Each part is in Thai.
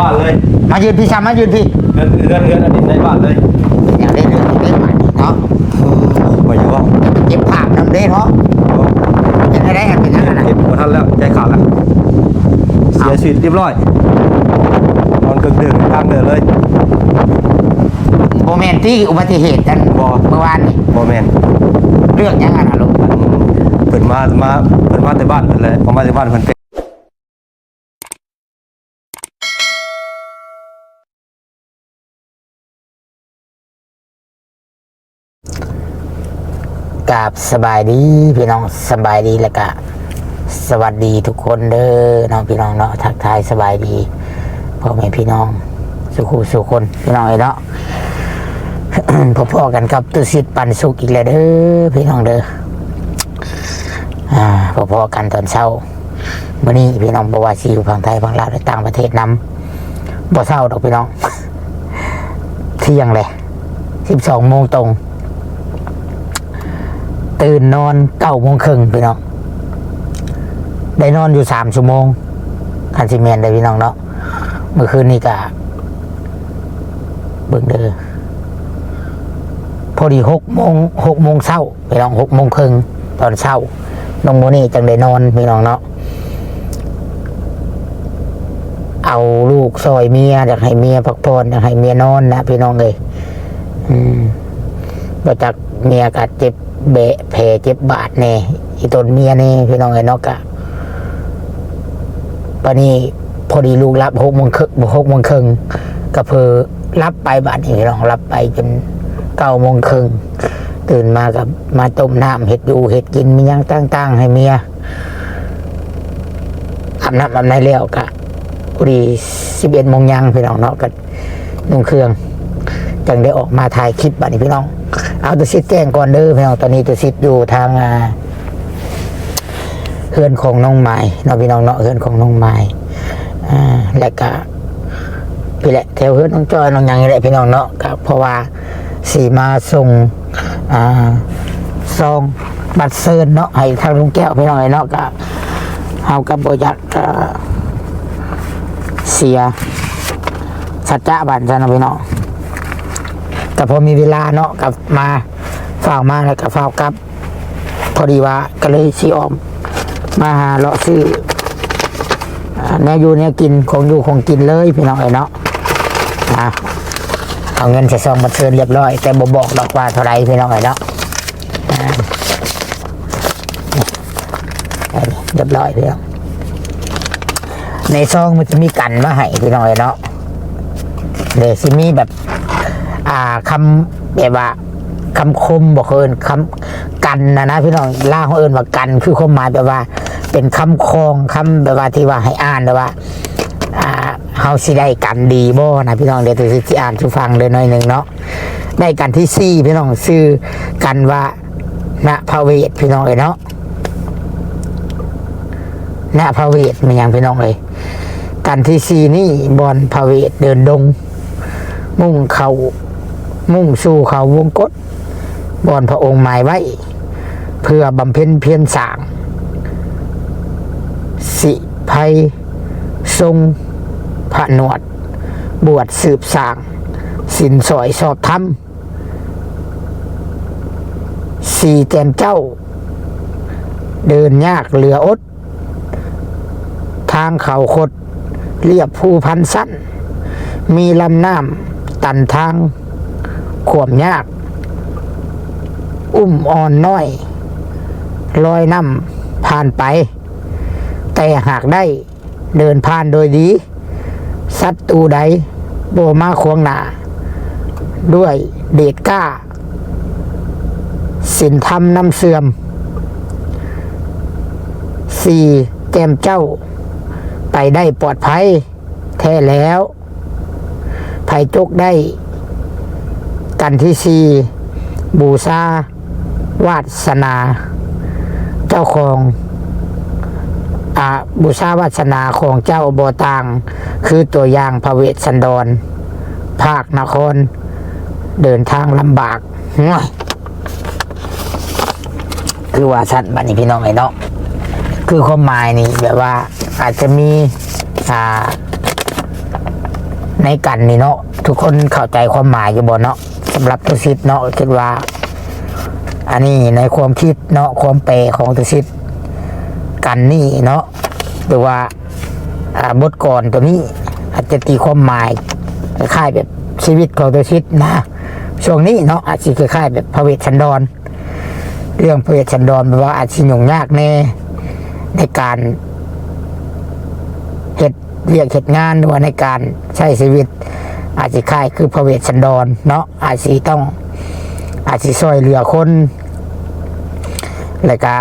บ้านเลยมายืนพี่ชามายืนพี่เงินเงินเงินอันนี้ในบ้านเลยอยากได้เรื่องอยากได้หมันเนาะมาอยู่ว่าเก็บภาพนำเด้เนาะอยากได้ได้กันเป็นยังไงนะเก็บหมดทันแล้วใจขาดแล้วเสียชีวิตเรียบร้อยนอนกึ่งดื่นกลางเดินเลยโมเมนที่อุบัติเหตุกันบ่เมื่อวานนี่บอแมนเรื่องยังไงนะลูกอันเปิดมามาเปิดมาแต่บ้านเพิ่นเลยพอมาแต่บ้านเพิ่นเป็น กับสบายดีพี่น้องสบายดีแล้วก็สวัสดีทุกคนเด้อน้องพี่น้องเนาะทักทายสบายดีพ่อแม่พี่น้องสุขุสุขคนพี่น้องเอ้เนาะพ่อๆกันครับตุสิทธิ์ปันสุขอีกแล้วเด้อพี่น้องเด้ออ่าพ่อๆกันตอนเช้ามื่อนี้พี่น้องบอกว่าสิอยู่ฝั่งไทยฝั่งลาวและต่างประเทศนำบ่เศร้าดอกพี่น้องเที่ยงเลยสิบสองโมงตรง ตื่นนอนเก้าโมงครึ่งพี่น้องได้นอนอยู่สามชั่วโมงคันซิเมนได้พี่น้องเนาะเมื่อคืนนี้กะเบิ่งเด้อพอดีหกโมงหกโมงเช้าพี่น้องหกโมงครึ่งตอนเช้าน้องโมนี่จังได้นอนพี่น้องเนาะเอาลูกซอยเมียอยากให้เมียพักผ่อนอยากให้เมียนอนนะพี่น้องเลยอืมมาจาก เมียกัดเจ็บเบะแผลเจ็บบาดแน่อีตนเมียนี่พี่น้องเลยเนาะกะปานี้พอดีลูกรับหกโมงครึ่งหกโมงครึ่งก็เพอรับไปบาดนี้พี่น้องรับไปจนเก้าโมงครึ่งตื่นมากับมาต้มน้ำเห็ดอยู่เห็ดกินมียังตั้งๆให้เมียอาบน้ำอาบในแล้วกะพอดีสิบเอ็ดโมงยังพี่น้องเนาะกันนุ่งเครื่องจังได้ออกมาถ่ายคลิปบัดนี้พี่น้อง เอาตัวซิดแจ้งก่อนเด้อพี่น้องตอนนี้ตัวซิดอยู่ทางเฮือนของน้องไม้เนาะพี่น้องเนาะเฮือนของน้องไม้อ่และก็พี่แหละแถวเฮือนน้องจอยน้องยังนี่แหละพี่น้องเนาะก็เพราะว่าสีมาส่งอ่าซองบัตรเซินเนาะให้ทางลุงแก้วพี่น้องเนาะก็เอากับบอยากก็เสียสัจจะบันซะนะพี่น้อง แต่พอมีเวลาเนาะกับมาฝามาแล้วกับฝากกลับ พอดีว่าก็เลยซีออม มาหาเลาะซื้ออ่าแนวอยู่เนี่ยกินของอยู่ของกินเลยพี่น้องเอ้ยเนาะอะเอาเงินใส่ซองบัตรเชิญเรียบร้อย แต่บ่บอกดอกว่าเท่าไรพี่น้องเอ้ยเนาะอ่าเอาดิเรียบร้อยพี่น้อง ในซองมันจะมีกันมาให้พี่น้อยเนาะเดี๋ยวสิมีแบบ อ่าคำแบบว่าคำคมบอกเอินคำกันนะนะพี่น้องล่าของเอินว่ากัน คือความหมายแบบว่า เป็นคำคองคำแบบว่าที่ว่าให้อ่านแบบว่าอ่าเฮาสิได้กันดีบ่นะพี่น้องเดี๋ยวตัวสิอ่านทุฟังเลยหน่อยหนึ่งเนาะได้กันที่สี่พี่น้องซื้อกันว่าณพระเวทพี่น้องเอ้ยเนาะณพระเวทมันยังพี่น้องเลยกันที่สีนี่บอลพาเวทเดินดง มุ่งเขา มุ่งสู่เขาวงกฏบอลพระองค์หมายไว้ เพื่อบำเพ็ญเพียรสางสิภัยทรงผนวด บวชสืบสางสินสอยสอบธรรมสี่แจมเจ้า เดินยากเหลืออด ทางเขาคดเรียบผู้พันสั้น มีลำน้ำตันทาง ขวมยาก อุ้มอ่อนน้อยลอยน้ำผ่านไป แต่หากได้เดินผ่านโดยดีสัตว์ตูใดโบมาควงหนา ด้วยเดชกล้าสินธรรมน้ำเสื่อมสี่แกมเจ้า ไปได้ปลอดภัย แท้แล้ว ภัยจกได้ กันที่สี่บูซาวาสนา เจ้าของอาบูชาวาสนาของเจ้าโบตางคือตัวอย่างพระเวสสันดร ภาคนคร เดินทางลำบาก คือว่าสัตว์บัดนี้พี่น้องไอ้เนาะคือความหมายนี่แบบว่าอาจจะมีอ่าในกันนี่เนาะทุกคนเข้าใจความหมายอยู่บ่เนาะ สำหรับตุสิทธิ์เนาะคิดว่า อันนี้ในความคิดเนาะความแปลของตุสิทธิ์กันนี่เนาะหรือว่าบทก่อนตัวนี้อาจจะตีความหมายคล้ายแบบชีวิตของตุสิทธิ์นะช่วงนี้เนาะอาจจะคล้ายแบบพระเวชชันดร เรื่องพระเวชชันดรแปลว่าอาจจะยุ่งยากแน่ในการเหตุเรียกเหตุงานหรือว่าในการใช้ชีวิต อาจจะคล้ายคือพระเวชสันดรเนาะอาจจะต้องอาจจะช่วยเหลือคนแล้วก็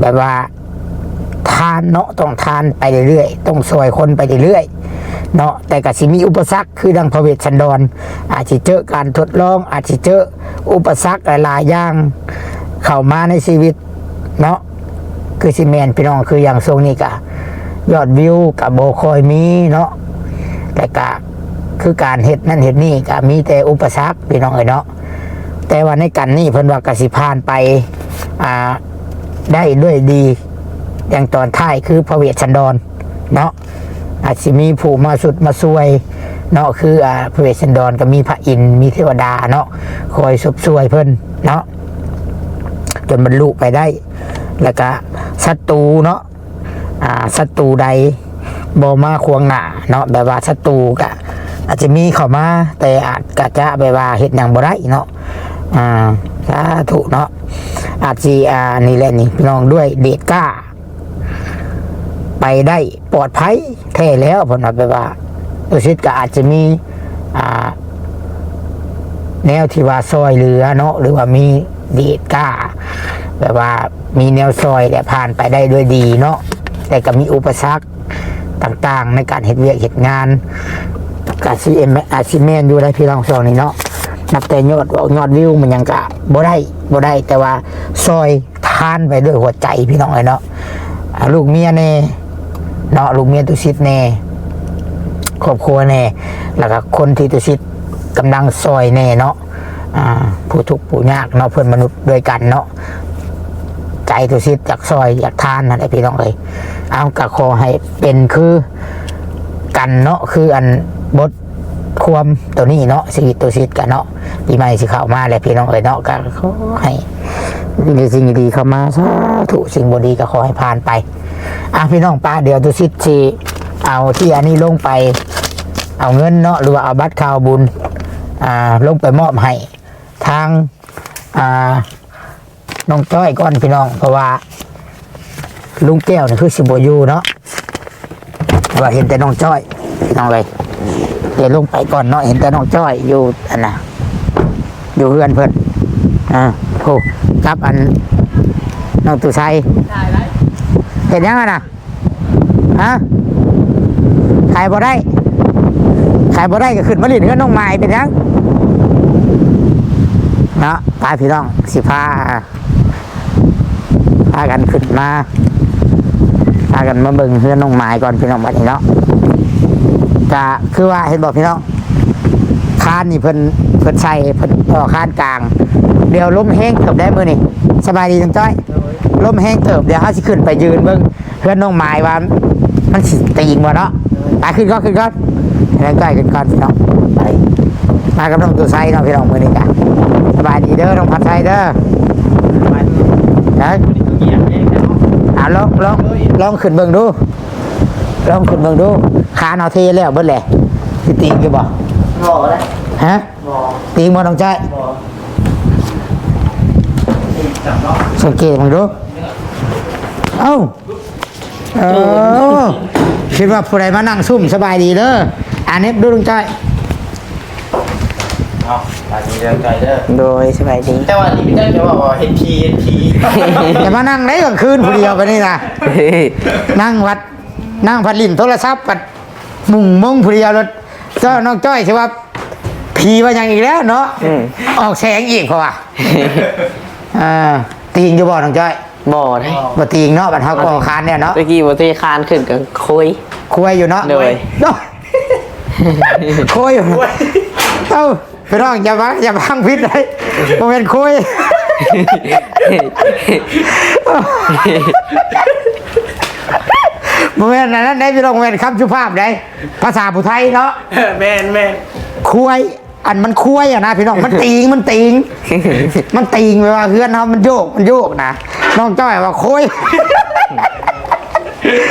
แบบว่าทานเนาะต้องทานไปเรื่อยๆต้องช่วยคนไปเรื่อยๆเนาะแต่ก็สิมีอุปสรรคคือดังพระเวชสันดร อาจจะเจอการทดลอง อาจจะเจออุปสรรคหลายๆอย่างเข้ามาในชีวิตเนาะคือสิแมนพี่น้องคืออย่างทรงนี้กะยอดวิวกับโบคอยมีเนาะแต่กะ คือการเห็ดนั่นเห็ดนี่ก็มีแต่อุปสรรคพี่น้องเอ้ยเนาะแต่ว่าในกันนี่เพิ่นว่ากสิพานไปอ่าได้ด้วยดีอย่างตอนท้ายคือพระเวชชันดรเนาะอาจจะมีผู้มาสุดมาซวยเนาะคืออ่าพระเวชชันดรก็มีพระอินทร์มีเทวดาเนาะคอยสุบซวยเพิ่นเนาะจนบรรลุไปได้ แล้วก็ศัตรูเนาะอ่าศัตรูใดบมาควงหน้าเนาะแบบว่าศัตรูก็ อาจจะมีเข้ามา แต่อาจกะจะแบบว่าเฮ็ดหยังบ่ได้เนาะอ่าสาธุเนาะอาจสิอ่านี่แหละนี่พี่น้องด้วยเดชกล้า ไปได้ปลอดภัยแท้แล้วเพิ่นว่าแบบว่าตุสิตก็อาจจะมีอ่าแนวที่ว่าซอยเหลือเนาะหรือว่ามีเดชกล้าแบบว่ามีแนวซอยแต่ผ่านไปได้ด้วยดีเนาะแต่ก็มีอุปสรรคต่างๆ ในการเหตุเวียกเหตุงาน กาซีเอ็มอาซีเมนอยู่ได้พี่น้องสองนี่เนาะนับแต่ยอดยอดวิวมันยังกะบ่ได้บ่ได้แต่ว่าซอยทานไปด้วยหัวใจพี่น้องเลยเนาะลูกเมียเน่เนาะลูกเมียตุสิตเน่ครอบครัวเน่แล้วก็คนที่ตุสิตกำลังซอยเน่เนาะผู้ทุกข์ผู้ยากเนาะเพื่อนมนุษย์ด้วยกันเนาะใจตุสิตจากซอยอยากทานนั่นแหละพี่น้องเลยเอากะขอให้เป็นคือกันเนาะคืออัน บทความตัวนี้เนาะชีวิตตุสิตกันเนาะปีใหม่สิเข้ามาแล้วพี่น้องเลยเนาะก็ขอให้มีสิ่งดีเข้ามาสาธุสิ่งบดีก็ขอให้ผ่านไปอะพี่น้องป้าเดี๋ยวตุสิตสิเอาที่อันนี้ลงไป เอาเงินเนาะหรือว่าเอาบัตรข่าวบุญอ่าลงไปมอบให้ทางอ่าน้องจ้อยก่อนพี่น้อง เพราะว่า ลุงแก้วนี่คือสิบอยูเนาะว่าเห็นแต่น้องจ้อยน้องเลย เดี๋ยวลงไปก่อนเนาะเห็นแต่น้องจ้อยอยู่อันน่ะอยู่เพื่อนเพื่อนอ่าโอ้ครับอันน้องตุไซเห็นยังไงนะฮะขายบ่ได้ขายบ่ได้ก็ขึ้นมาหลินเงินน้องไม้เป็นยังเนาะตายพี่น้องสิพาพากันขึ้นมาพากันมาเบิ่งเพื่อนน้องไม้ก่อนพี่น้องบัดนี้เนาะ จะคือว่าเห็นบอกพี่น้องคานนี่เพิ่นเพิ่นใส่เพิ่นต่อคานกลาง เดี๋ยวล้มแห้งเติบได้มือนี่สบายดีจังจ้อยล้มแห้งเติบเดี๋ยวเขาสิขึ้นไปยืนเบิ่งเพื่อนน้องไม้ว่ามันสิตีงบ่เนาะไปขึ้นก็ขึ้นก็แล้วใกล้ขึ้นก่อนพี่น้องไปมากับน้องตัวไซเนาะพี่น้องมือนี้จ้ะสบายดีเด้อน้องพัดไซเด้อเด้ออะลองลองลองขึ้นเบิ่งดูลองขึ้นเบิ่งดู ขาเอาเทแล้วเบิดแหละสิตีงอยู่บ่บอกเลยฮะบอกตีงบ่ต้องใจบอกจับเนาะสังเกตมึงดูเอ้าเออคิดว่าผู้ใดมานั่งซุ่มสบายดีเด้ออ่านเน็บดูลุงใจอยเอาตาดีเดินใจเด้อโดยสบายดี แต่ว่านี่ไม่ได้จะว่าเห็นทีเห็นทีอย่ามานั่งไหนกลางคืนผู้เดียวไปนี่นะนั่งวัดนั่งพัดลินโทรศัพท์ปัด มุงมงผู้เดียวรถเจ้าน้องจ้อยใช่ว่าผีว่าอย่างอีกแล้วเนาะออกแสงอีกเพราะว่าอ่าตีงอยู่บ่น้องจ้อยบ่ได้บ่ตีงเนาะบัดเฮาก่อคานเนี่ยเนาะตะกี้บ่ได้คานขึ้นกับคุยคุยอยู่เนาะเลยเนาะคุยอยู่เอ้าพี่น้องอย่ามาอย่าพังพิษเลยบ่แม่นคุย บโมเมนต์นั้นได้พี่น้องโมเมนต์คำสุภาพได้ภาษาผู้ไทยเนาะแม่นแม่นคุยอันมันคุยอะนะพี่น้องมันติงมันติง มันติงไปว่าเพื่อนเขามันโยกมันโยกนะน้องจ้อยว่าคุย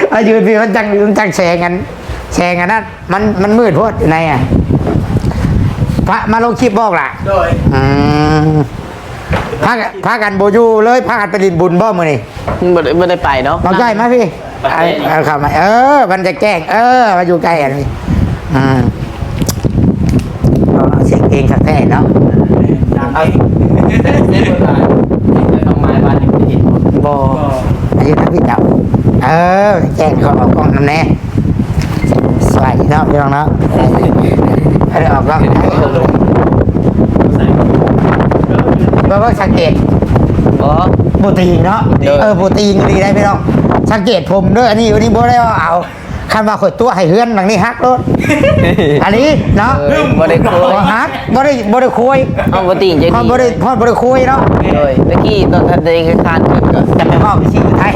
เอายืนพี่มันจังมันจังแชร์กันแชร์กันนั่นมันมันมืดโพดอยู่ในอะพระมาลงคลิปบอกล่ะโดยอืมพากันพากันโบอยูเลยพากันไปลินบุญบ่มือนี่ไม่ได้ไม่ได้ไปเนาะ น้องจ้อยมาพี่ เอาเอาเข้ามาเออ มันจะแกล้งเออมาอยู่ใกล้กันนี่อืมเอาเสียงเพลงสักแท้เนาะดังเอาเองได้เบอร์อะไรได้ทำไม้บ้านนี่เห็นบ่อายุนักพี่เจ้าเออแจ้งเขาออกกล้องน้ำแน่สวัสดีเนาะพี่น้องเนาะให้ได้ออกกล้องให้เพื่อสังเกตบ่โปรตีนเนาะเออเออโปรตีนดีได้พี่น้อง สังเกตผมเด้ออันนี้วันนี้บ่ได้ว่าเอาคันว่าขดตัวให้เฮือนหลังนี้ฮักรถอันนี้เนาะเออบ่ได้คุยบ่ฮักบ่ได้บ่ได้คุยเอาบ่ติงใจพอดีบ่ได้พอบ่ได้คุยเนาะเลยตะกี้ตอนทันเดคคานขึ้นก็จะไปพ่อไปชี้ไทย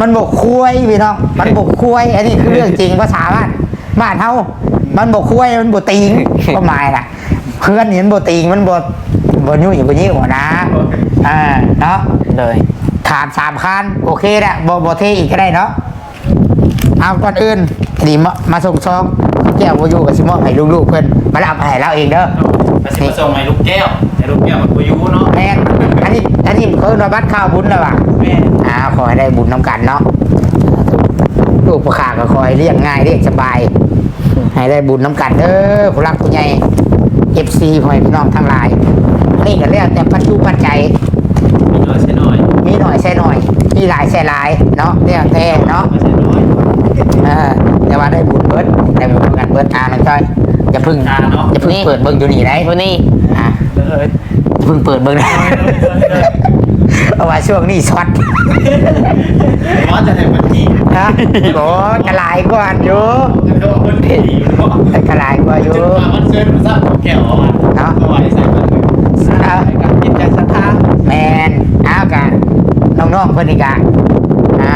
มันบอกคุยพี่น้องมันบอกคุยอันนี้คือเรื่องจริงภาษาบ้านบ้านเฮามันบอกคุยมันบอกติงก็หมายน่ะเพื่อนเห็นบอกติงมันบอกบอกยุ่ยบอกยิ่งหัวนะอ่าเนาะ เลยถามสามคันโอเคแหละบอกบอกเทอีกก็ได้เนาะเอาก่อนอื่นดีมามาส่งซองแก้ววาอยูกับซิมอนให้ลูกๆเพื่อนมารับให้เราเองเด้อมาสิมาส่งให้ลูกแก้วให้ลูกแก้วมันกูยูเนาะแม่นอันนี้อันนี้เขาเราบัตรข้าวบุญแล้วว่ะแม่นอ่าขอให้ได้บุญน้ำกันเนาะลูกประขาก็คอยเรียกง่ายเรียกสบาย ให้ได้บุญน้ำกันเด้อผู้รักผู้ใหญ่เอฟซีพ่อแม่พี่น้องทั้งหลายอันนี่ก็เรียกแต่ปัจจุปัจจัย อยใช่หน่อยมีหลายใช่หลายเนาะเรียกแท้เนาะไม่ใช่น้อยเออแต่ว่าได้บุญเบิดได้บุญกันเบิดอ่าน้องจ้อยอย่าเพึ่งอ่าเนาะอย่าเพึ่งเปิดเบิ่งอยู่นี่ได้คนนี้อ่าเลยอย่าเพึ่งเปิดเบิ่งนะเอาว่าช่วงนี้ช็อตว่าจะได้วันที่ฮะโอ้กระลายกว่าอยู่จะโดนวันที่อยู่เนาะกระลายกว่าอยู่จะมาวันเชิญมาซับแก้วเอามาเนาะ น้องเพื่อนอีกะอ่า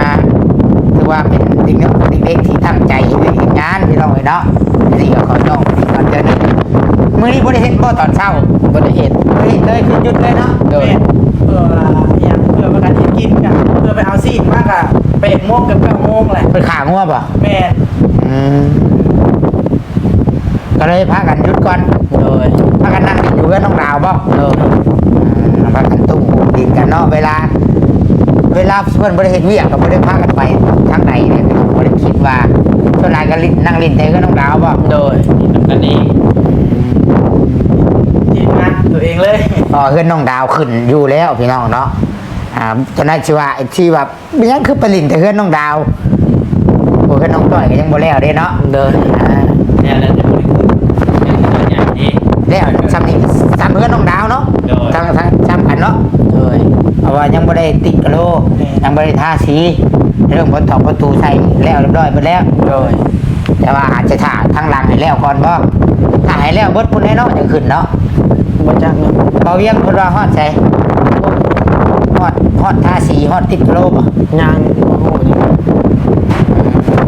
ถือว่าเป็นเด็กเนาะเด็กที่ตั้งใจในงานที่เราเนาะนี่ก็ขอน้องตอนเจอนี่มื้อนี้บ่ได้เห็นบ่ตอนเช้าบ่ได้เห็นบ่ได้เห็นเลยคือหยุดเลยเนาะโดยเพื่ออย่างเพื่อประกันกินกันเพื่อไปเอาซีดมากอะแปดโมงกับเก้าโมงแหละไปขางัวบ่แม่อืมก็เลยพากันหยุดก่อนโดยพากันนั่งอยู่กับน้องดาวบ่โดยอืมพากันตุ้มดินกันเนาะเวลา เวลาเพื่อนบริเห็นเวียกกับบริพากันไปทางไหนเนี่ยบริคิดว่าส่วนนายก็ลิ้นนั่งลิ้นแต่ก็น้องดาวบ่โดยกันนี้ทีมงานตัวเองเลยอ๋อเพื่อนน้องดาวขึ้นอยู่แล้วพี่น้องเนาะอ่าตอนนั้นชื่อว่าไอ้ที่ว่าไม่ยังคือไปลิ้นแต่เพื่อนน้องดาวโอ้เพื่อนน้องต้อยก็ยังบ่แล้วเด้เนาะโดยอ่าเนี่ยแล้วจะบริสุทธิ์อย่างนี้แล้วซ้ำ ว่ายังไม่ได้ติดกระโหลกยังไม่ได้ทาสี เรื่องบนตอกประตูใส่แล้วเรียบร้อยไปแล้วโดยแต่ว่าอาจจะถ่าทางหลังให้แล้วก่อนบ่ถ้าให้แล้วเบิดพุ่นให้เนาะยังขึ้นเนาะบ่จักเนาะเบาเวียงเพิ่นว่าฮอดใส่ฮอดฮอดทาสีฮอดติดกระโหลกบ่ยังบ่ฮู้อยู่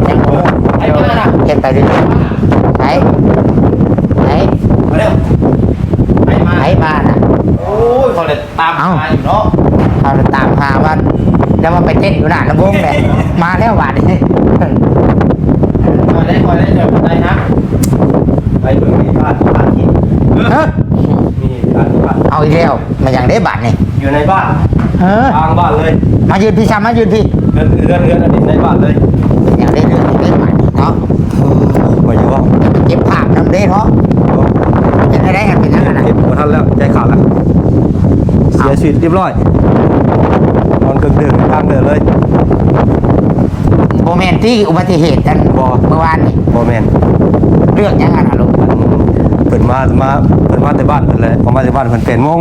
ยังบ่ฮู้ไอ้เพื่อนอะเฮ็ดไปเรื่อยๆไหนไหนมาเร็วไปมาไหนมาน่ะโอ้ยเขาเลยตามเอ้ามาอยู่เนาะ เราจะตามหาว่าแล้วมาไปเต้นอยู่หน้าลำวงแหละมาแล้วบาดนี้คอยได้คอยได้เดี๋ยวได้นะไปเบิ่งที่บ้านบ้านที่เฮ้ยนี่บ้านที่บ้านเอาอีกแล้วมันอย่างได้บาดนี่อยู่ในบ้านเออทางบ้านเลย มายืนพี่ชามายืนพี่เงินเงินเงินอันนี้ในบ้านเลยอย่างได้เรื่องได้บาดนี่เนาะมาอยู่ว่าเก็บภาพนำได้เนาะยังได้ได้กันเป็นยังไงนะเก็บหัวท่านแล้วใจขาดแล้วเสียชีวิตเรียบร้อยนอน กึ่งเดือดกลางเดือดเลยโมเมนที่อุบัติเหตุกันบ่เมื่อวานนี่โมแมนเรื่องยังไงนะลูกอันเปิดมามาเปิดมาแต่บ้านเพิ่นเลยพอมาแต่บ้านเพิ่นเป็นโมง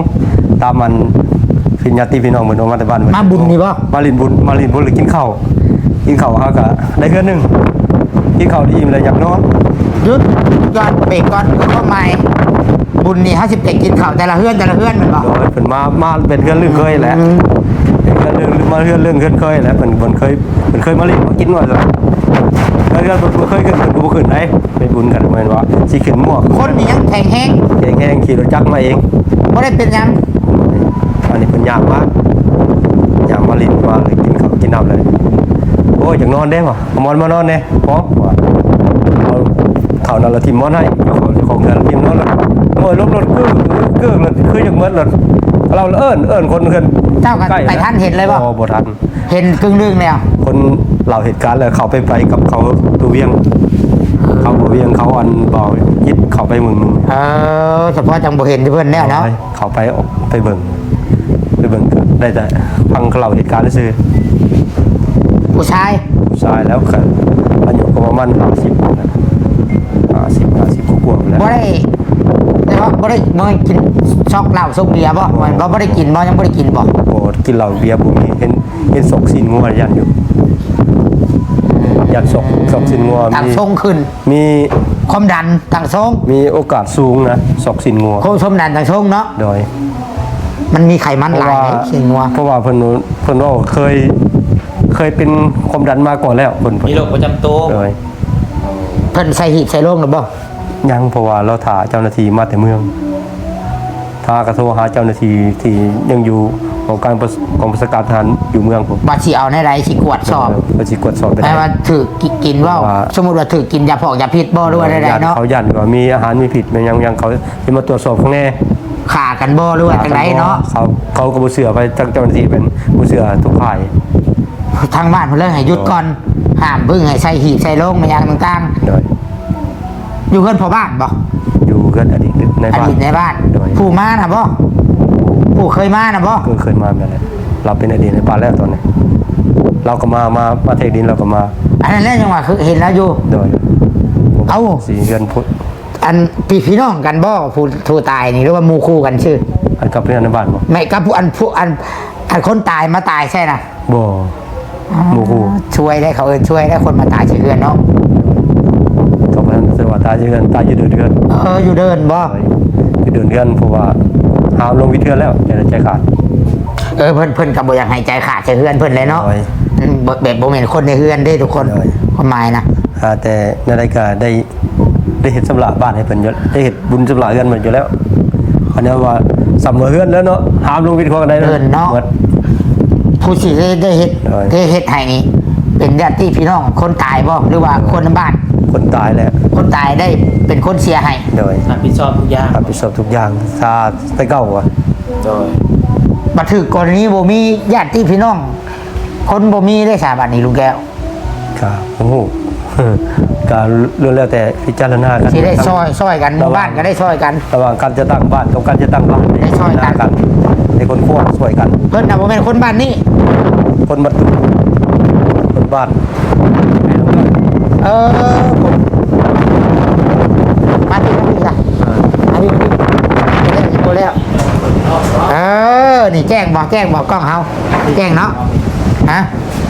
ตามมันพี่ญาติพี่น้องเพิ่นเอามาแต่บ้านเพิ่นมาบุญนี่ป่ะมาลินบุญมาลินบุญหรือกินข้าวกินข้าวเฮาก็ได้เพื่อนหนึงกินข้าวได้อิ่มเลยอยากนอนยุดก่อนเบรกก่อนเข้าใหม่บุญนี่ห้าสิบเอ็ดกินข้าวแต่ละเฮือนแต่ละเฮือนเหมือนป่ะโดยเพิ่นมามาเป็นเพื่อนลึกเคยแหละ อืมเป็นเพื่อนเรื่องมาเรื่องเรื่องเคยเคยแล้วมันมันเคยมันเคยมาเล่นมากินว่าซะแล้วก็มันเคยขึ้นมันก็บ่ขึ้นได้ไปบุญกันเหมือนว่าสิขึ้นหมวกคนนี่ยังแข็งแห้งแข็งแห้งขี่รถจักรมาเองบ่ได้เป็นหยังอันนี้เป็นยามมากยามมาลินมาเลยกินข้าวกินน้ำเลยโอ้ยอยากนอนได้ป่ะเอามอนมานอนเนี่ยพร้อมว่ะเอาข่าวนอนละทีมมอนให้เจ้าของเจ้าของเงินละทีมนอนละโอ้ยลบรถเกื้อเกื้อเลยคืออย่างเมื่อรถเราเอิ้นเอิ้นคนเงิน เจ้ากันไปท่านเห็นเลยบ่โอ้บ่ทัน เห็นกึ่งลึงแล้วคนเราเหตุการณ์เลยเขาไปไปกับเขาตูเวียง เขาบ่เวียงเขาอันบ่าวยิดเขาไปเมึงเออเฉพาะจังบ่เห็นที่เพิ่นแน่เนาะเขาไปออกไปเบิ่งไปเบิ่งก็ได้แต่ฟังเราเหตุการณ์ซื่อผู้ชายผู้ชายแล้วก็อายุก็ประมาณ50นะ50 50กว่าๆแล้วบ่ได้แต่ว่าบ่ได้บ่ได้กิน ช็อกเหล้าซุกเบียร์บ่มันบ่บ่ได้กินบ่ยังบ่ได้กินบ่โอ้กินเหล้าเบียร์บ่มีเห็นเห็นศกสินงัวยันอยู่ยันศกศกสินงัวตั้งมีทรงขึ้นมีความดันตั้งทรงมีโอกาสสูงนะศกสินงัวโคชมดันตั้งทรงเนาะโดย มันมีไขมันหลายในสิงงัวเพราะว่าเพิ่นเพิ่นว่าเคยเคยเป็นความดันมาก่อนแล้วเพิ่นเพิ่นมีโรคประจำตัวโดยเพิ่นใส่หีบใส่โรงหรือบ่ยังเพราะว่าเราถ่าเจ้าหน้าที่มาแต่เมือง ถ้ากระโทรหาเจ้าหน้าที่ที่ยังอยู่ของการประสกองประชาการทหารอยู่เมืองผมว่าสิเอาในใดสิกวดสอบก็สิกดสอบไปแปลได้ว่าถือกินว่าว่าสมมุติว่าถือกินยาพอกยาพิษบ่หรือว่าใดญาๆติเนาะเขายันว่ามีอาหารมีผิดมันยังยังเขาจะมาตรวจสอบข้างแน่ฆ่ากันบ่หรือว่าจังไดเนาะเขาเขาก็บ่เสือไปทางเจ้าหน้าที่เป็นบ่เสือทุกฝ่ายทางบ้านเพิ่นเลยให้หยุดก่อนห้ามเพิ่งให้ใส่หีบใส่โรงมาอย่างต่างโดยๆอยู่เพิ่นพอบ้านบ่อ ยู่กันอดีตในอบ้าน ดีตในบ้านโดย ผู้มาน่ะบ่ผู้เคยมาน่ะบ่ก็เคยมาแบบนั้นเราเป็นอดีตในบ้านแล้วตอนนี้ เราก็มามามาเทคดินเราก็มาอันนั้นแหละจังหวะคือเห็นแล้วอยู่ โดยเอ้า สี่เดือนพุธอันพี่พี่น้องกันบ่ผู้ผู้ตายนี่หรือว่าหมู่คู่กันชื่ออันกับเพื่อนในบ้านบ่ไม่กับผู้อันผู้อันอันคนตายมาตายใช่น่ะบ่หมู่คู่ช่วยได้เขาเอิ้นช่วยได้คนมาตายชื่อเฮือนเนาะ กับเพื่อนสวัสดิ์ตายอยู่เดือนตายอยู่เดือนเดือนเอออยู่เดินบ่อยู่เดือนเดือนเพราะว่าหาลงวิเทือนแล้วอย่าใจขาดเออเพิ่นเพิ่นก็บ่อยากให้ใจขาดชื่อเฮือนเพิ่นเลยเนาะโอ้ยอืมบ่แบบบ่แม่นคนในเฮือนเด้ทุกคนโอ้ยความหมายนะหาแต่ในรายการได้ได้เห็นสำหรับบ้านให้เพิ่นเยอะได้เห็นบุญสำหรับเฮือนมันอยู่แล้วอันนี้ว่าสำหรับเฮือนแล้วเนาะหามลงวิทย์ของกันได้เดินเนาะหมดผู้สิได้ได้เฮ็ดโอ้ยได้เฮ็ดให้นี่เป็นญาติพี่น้องคนตายบ่หรือว่าคนในบ้าน คนตายแล้วคนตายได้เป็นคนเสียให้โดยรับผิดชอบทุกอย่างรับผิดชอบทุกอย่างซาไปเก้าว่ะโดยบัดถือกรณีบ่มีญาติพี่น้อง คนบ่มีได้สาบัดนี้ลุงแก้วก็โอ้โหการเรื่องแล้วแต่พิจารณากันสิได้ซอยซอยกันหมู่บ้านก็ได้ซอยกัน ระหว่างการจะตั้งบ้านกับการจะตั้งบ้านได้ช่วยกันกันในคนพวกช่วยกัน เพิ่นน่ะบ่แม่นคนบ้านนี้คนบัดคนบ้านเออผมมาที่นี่จ้ะมาที่นี่เล่นอยู่แล้วเออนี่แจ้งบอกแจ้งบอกกล้องเฮาแจ้งเนาะฮะ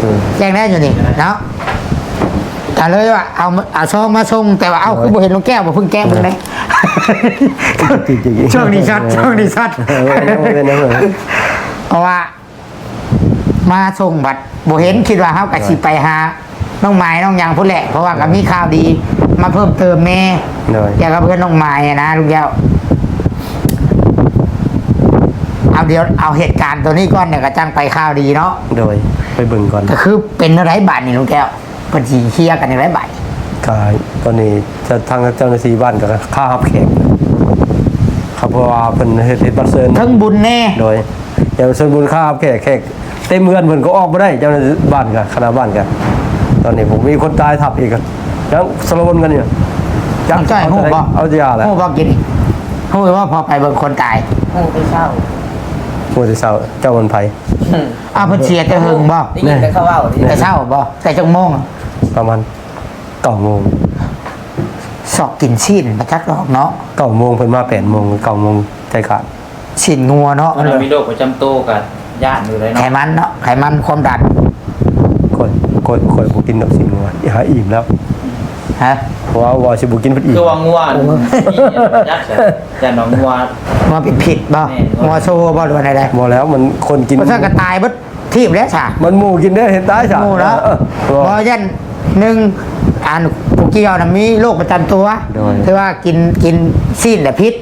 เออแจ้งได้อยู่นี่เนาะแต่เลยว่าเอามาเอาซองมาส่งแต่ว่าเอาคือบ่เห็นลุงแก้วบ่เพิ่งแก้เพิ่งได้จริงๆช่วงนี้ช็อตช่วงนี้ช็อตเออไม่เป็นไรไม่เป็นไรเพราะว่า มาส่งบัตรบ่เห็นคิดว่าเฮาก็สิไปหา น้องไม้น้องหยังพุ่นแหละ เพราะว่าก็มีข่าวดี มาเพิ่มเติมแม่โดย อยากกับเพื่อนน้องไม้อะนะลุงแก้วเอาเดี๋ยวเอาเหตุการณ์ตัวนี้ก่อนเนี่ยก็จังไปข่าวดีเนาะโดยไปเบิ่งก่อนก็คือเป็นอะไรบาทนี่ลุงแก้วเพิ่นสิเคลียร์กันอะไรบาทกายตอนนี้จะทางเจ้าหน้าที่บ้านกับค่ารับแขกครับเพราะว่าเป็นเฮ็ดเฮ็ดบัตรเซินทั้งบุญแน่โดยอย่างเซินบุญค่ารับแขกแขกเต็มเมือนเพิ่นก็ออกบ่ได้เจ้าหน้าที่บ้านกับคณะบ้านกันต อนนี้ผมมีคนตายทับอีกกันยังสลบกันอยู่จังจ้อยฮู้บ่ เอายาแล้วฮู้บ่กินฮู้ว่าพอไปเบิ่งคนตายโอ้ไปเช่าผู้ที่เศร้าเจ้าวันไผอ้าวเพิ่นเสียแต่หึงบ่ได้ยินแต่เขาเว่าที่แต่เช้าบ่แต่จังโมงประมาณเก้าโมงสอกกินชิ้นมาจักดอกเนาะเก้าโมงเพิ่นมาแปดโมงเก้าโมงใจขาดชิ้นงัวเนาะมันมีโรคประจำตัวกับญาติอยู่เลยไขเนาะมันเนาะไขมันความดัน ค่อยค่อยค่อยบ่กินดอกสิงว่าหาอิ่มแล้วฮะเพราะว่าว่าสิบ่กินเพิ่นอิ่มคือว่างัวนี่ยักษ์ญาติน้องงัวว่าเป็นผิดบ่แม่นบ่งัวโซบ่หรือว่าใดบ่แล้วมันคนกินๆเพราะถ้าก็ตายเบิดทีบแล้วจ้ะมันหมูกินได้เห็นตายจ้ะหมู่เนาะเออเออเพราะยันหนึ่งอันผู้เกี่ยวนะมีโรคประจำตัวโดยที่ว่ากินกินซีนแต่พิษ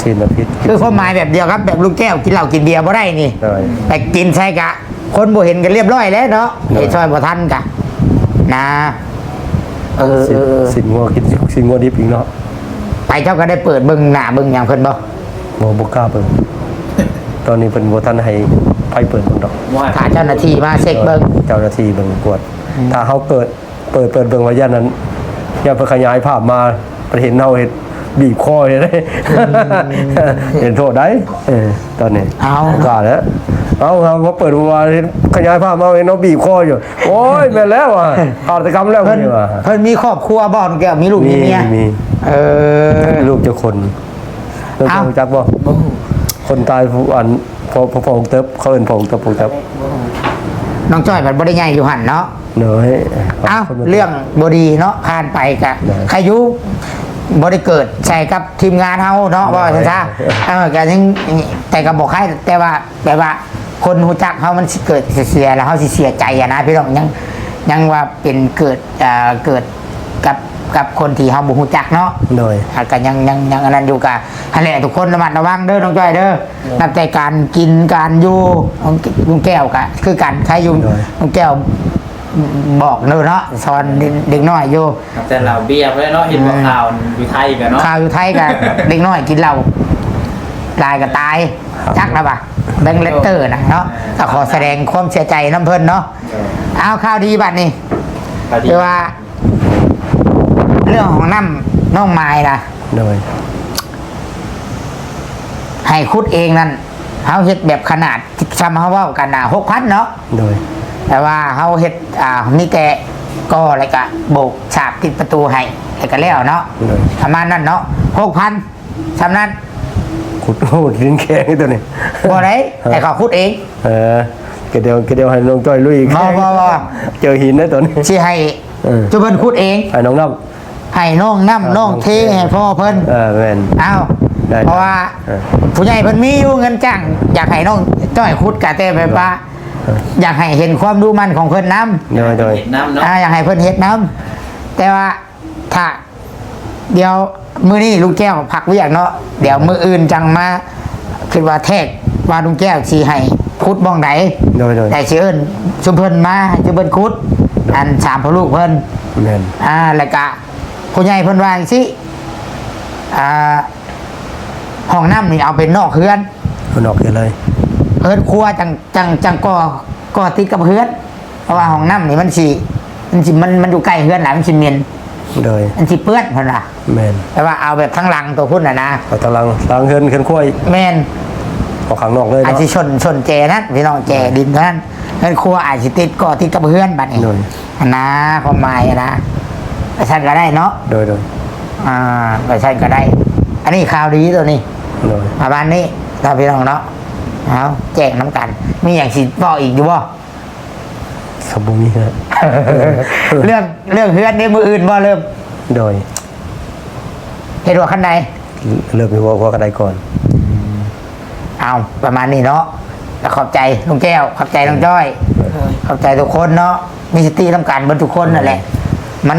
ซีนพิษคือความหมายแบบเดียวครับแบบลูกแก้วกินเหล้ากินเบียร์บ่ได้นี่โดยแต่กินใช่กะ คนบ่เห็นกันเรียบร้อยแล้วเนาะโดยไอ้ซอยบ่ทันกะนะเออเอสินอเออสินงัวกินสินงัวดิบอีกเนาะไปเจ้าก็ได้เปิดเบิ่งหน้าเบิ่งหยังเพิ่นบ่บ่บ่กล้าเปิดตอนนี้เป็นบ่ทันให้ไผเปิดเบิ่งดอกว่าถ้าเจ้าหน้าที่มาเช็คเบิ่งเจ้าหน้าที่เบิ่งกวด ถ้าเฮาเปิดเปิดเปิดเบิ่งว่าย่านนั้นอย่าไปขยายภาพมาประเห็นเฮาเฮ็ดบีบคอเฮ็ดได้เห็นโทษได้เออตอนนี้เอากล้าแล้ว เอาเอาพอเปิดมาเห็นขยายภาพมาเห็นเฮาบีบคออยู่ โอ้ยแม่นแล้วอะอาตกรรมแล้วเพิ่นนี่ว่าเพิ่นมีครอบครัวบ่น้องแก้วมีลูกมีเมียมีเออลูกเจ้าคนลูกเอ้าเจ้าจักบ่คนตายผู้อันพอพอพอของเติบเขาเอิ้นพอของเติบพอของเติบน้องจ้อยมันบ่ได้ใหญ่อยู่หั่นเนาะเนยเอ้าคนมาเรื่องบดีเนาะผ่านไปกะได้ใครอยุบได้เกิดใช่กับทีมงานเฮาเนาะได้ว่าซั่นซะเออก็ยังแต่ก็บอกให้แต่ว่าแต่ว่า คนฮู้จักเฮามันสิเกิดเสียแล้วเฮาสิเสียใจอะนะพี่น้องยังยังว่าเป็นเกิดเอ่อเกิดกับกับคนที่เฮาบ่ฮู้จักเนาะเนยอะก็ยังยังยังอันนั้นอยู่กะฮันแหละทุกคนระมัดระวังเด้อน้องจ้อยเด้อนับใจการกินการอยู่ของลุงแก้วกะคือกันใครอยู่ลุงแก้วบอกเนอะเนาะสอนเด็กน้อยอยู่แต่เราเบียร์ไว้เนาะเห็นว่าข่าวอยู่ไทยกันเนาะข่าวอยู่ไทยกะเด็กน้อยกินเหล้า ตายก็ตายจักแล้วปะแบงค์เลตเตอร์นะเนาะก็ขอแสดงความเสียใจน้ำเพิ่นเนาะเอาข่าวดีบัดนี้พอดีคือว่า เรื่องของน้ำน้องไม้นะเนยให้คุดเองนั่นเขาเฮ็ดแบบขนาดที่ซ้ำเขาเว่ากันนะหกพันเนาะเนยแต่ว่าเขาเฮ็ดอ่ามีแต่ก็อะไรกะโบกฉาบติดประตูให้แล้วก็แล้วเนาะเนยประมาณนั้นเนาะหกพันซ้ำนั้น ขุดโอ้ดินแข็งตัวนี้บ่ได้แต่เขาคุดเองเออก็เดียวก็เดียวให้น้องจ้อยลุยอีกบ่บ่บ่เจอหินนะตัวนี้สิให้เออจุเพิ่นคุดเองให้น้องน้ให้น้องน้ำน้องเทให้พ่อเพิ่นำเออแม่นอ้าวได้เพราะว่าเออผู้ใหญ่เพิ่นมีอยู่เงินจ้างอยากให้น้องจ้อยคุดกะแต่แบบว่าเอออยากให้เห็นความดูมันของเพิ่นนำเนยเนยเห็นน้ำเนาะอ่าอยากให้เพิ่นเฮ็ดน้ำแต่ว่าถ้าเดี๋ยว มื้อนี้ลุงแก้วพักเวียกเนาะเดี๋ยวมื้ออื่นจังมาคิดว่าแทกว่าลุงแก้วสิให้คุดบ้องไหนเนยเนยแต่สิเอิ้นชุมเพิ่นมาให้ชุมเพิ่นคุด อันสามพ่อลูกเพิ่นแม่นอ่าแล้วก็ผู้ใหญ่เพิ่นว่าจังซี่อ่าห้องน้ำนี่เอาเป็นนอกเฮือนมันออกกันเลยเฮือนครัวจังจังจังก่อก่อติดกับเฮือนเพราะว่าห้องน้ำนี่มันสิมันสิมันมันอยู่ใกล้เฮือนหลายมันสิเหม็น เนยมันสิเปื้อนเพิ่นว่าแม่นแต่ว่าเอาแบบทั้งหลังตัวพุ่นน่ะนะเอาตารางตารางเฮือนเฮือนขั้วอีกแม่นเอาข้างนอกเลยอาจเนาะ สิชนชนแจนั่นพี่น้องแจดินเท่านั้นเฮือนครัวอาจสิติดก่อติดกับเฮือนบัดนี้โดย อันนะความหมายอะนะไปชั้นก็ได้เนาะโดยโดยอ่าไปชั้นก็ได้ อันนี้ข่าวดีตัวนี้ โดยประมาณนี้เราพี่น้องเนาะเอาแจกน้ำกัน มีอย่างสิบอกอีกอยู่บ่ สมบูรณ์ฮะเรื่องเรื่องเฮือนในมืออื่นบ่เริ่มโดยเห็นว่าขั้นใดเริ่มมีว่าว่ากันได้ก่อนเอาประมาณนี้เนาะแล้วขอบใจลุงแก้ว ขอบใจลุงจ้อย ขอบใจทุกคนเนาะมีสติต้องการเบนทุกคนนั่นแหละ มัน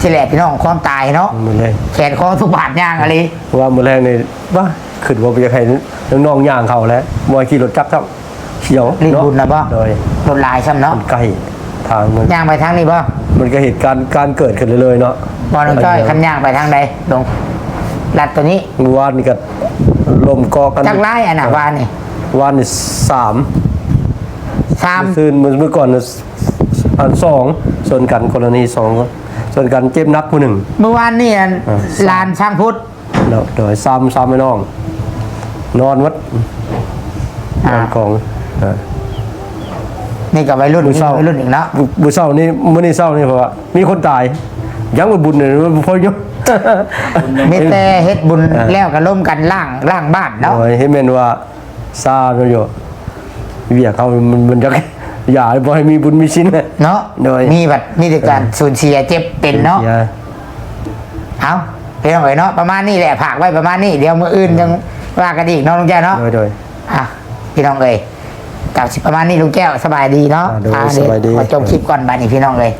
ที่แหละพี่น้องความตายเนาะมือเลยแขนคอทุกบาทย่างอะไรว่ามือแรกนี่ว่าขึ้นว่าไปจะใครน้องๆย่างเขาแล้วมอยขี่รถจักรครับเขียวรีบเนาะบุญนะบ่โดย รถลายซ้ำเนาะมันใกล้ทางมันย่างไปทางนี้บ่มันก็เหตุการณ์การเกิดขึ้นเลยๆเนาะบ่ลุงจ้อยคันย่างไปทางใดลงลัดตัวนี้เมื่อวานนี่ก็ลมกอกันจักไล่อะนะวานนี่วานนี่สามสามคืนเมื่อก่อนน่ะอันสองส่วนกันกรณีสองส่วนกันเจ็บนักผู้หนึ่งเมื่อวานนี่อันอ่าลานช่างพุทธแล้วโดยซ้ำซ้ำไม่น้อง นอนวัดนอนกองอ่า นี่กับวัยรุ่นมื้อเช้าวัยรุ่นอีกเนาะบุบุเศร้านี่มื้อนี้เศร้านี่เพราะว่ามีคนตายยังบ่บุญเนี่ยมันพออยู่มีแต่เฮ็ดบุญอ่าแล้วก็ร่วมกันล่างล่างบ้านเนาะโอ้ยเห็นแม่นว่าซาเนาะอยู่เวียเขามันมันจะอย่าให้บ่ให้มีบุญมีชิ้นนะเนาะโดยมีแบบมีแต่การสูญเสียเจ็บเป็นเนาะอย่เอาพี่น้องเอ๋ยเนาะประมาณนี้แหละผากไว้ประมาณนี้เดี๋ยวมื้ออื่นยังว่ากันอีกเนาะลุงแจ้เนาะโดยโดยอะพี่น้องเอ๋ย กับสิประมาณนี้ลุงแก้วสบายดีเนาะอ่าโดยอ่สบายดี ขอจบคลิปก่อนบายนี้พี่น้องเลย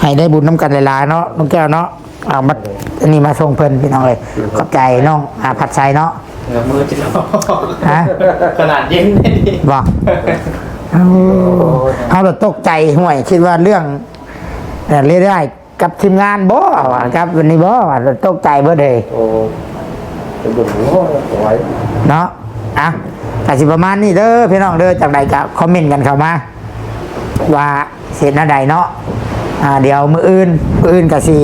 ให้ได้บุญน้ำกันหลายๆเนาะลุงแก้วเนาะเอามาอันนี้มาส่งเพิ่นพี่น้องเลยขอบใจน้องอาผัดไซเนาะ เออมือจะลอกฮะ ขนาดเย็นเลยดิบอกเอาเอาเราตกใจห่วย คิดว่าเรื่องเนี่ยเรื่อยๆกับทีมงานบ่ว่ะครับวันนี้บ่ว่ะเราตกใจเบิดเลยโอ้เป็นบุญหัวไว้เนาะ อะแต่สิประมาณนี้เด้อพี่น้องเด้อจากใดก็คอมเมนต์กันเข้ามา ว่าเสร็จหน้าใดเนาะอ่าเดี๋ยวมืออื่นมืออื่นก็สิ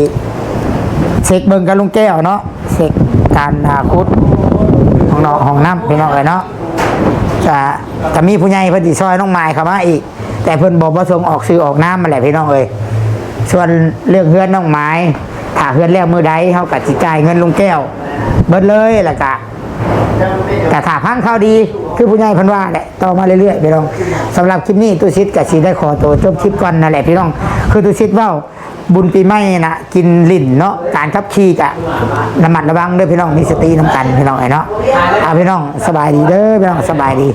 เช็คเบิ่งกับลุงแก้วเนาะเช็คการอาคุดของน้องของน้ำพี่น้องเลยเนาะจะจะมีผู้ใหญ่เพิ่นสิซอยน้องไม้เข้ามาอีก แต่เพิ่นบอกว่าส่งออกซื้อออกน้ำมาแหละพี่น้องเอ้ยส่วนเรื่องเฮือนน้องไม้ถ้าเฮือนแล้วมือใดเฮาก็สิจ่ายเงินลุงแก้ว เบิดเลยล้วก็ แต่ถ้าพังเข้าดีคือผู้ใหญ่พันว่าแหละต่อมาเรื่อยๆพี่น้องสำหรับคลิปนี้ตุชิดกับสีได้ขอตัวจบคลิปก่อนนั่นแหละพี่น้อง คือตุชิดเว่าบุญปีใหม่นะกินลิ่นเนาะการขับขี่กะระมัดระวังเด้อพี่น้องมีสติน้ำกันพี่น้องไอ้เนาะเอาพี่น้องสบายดีเด้อพี่น้องสบายดี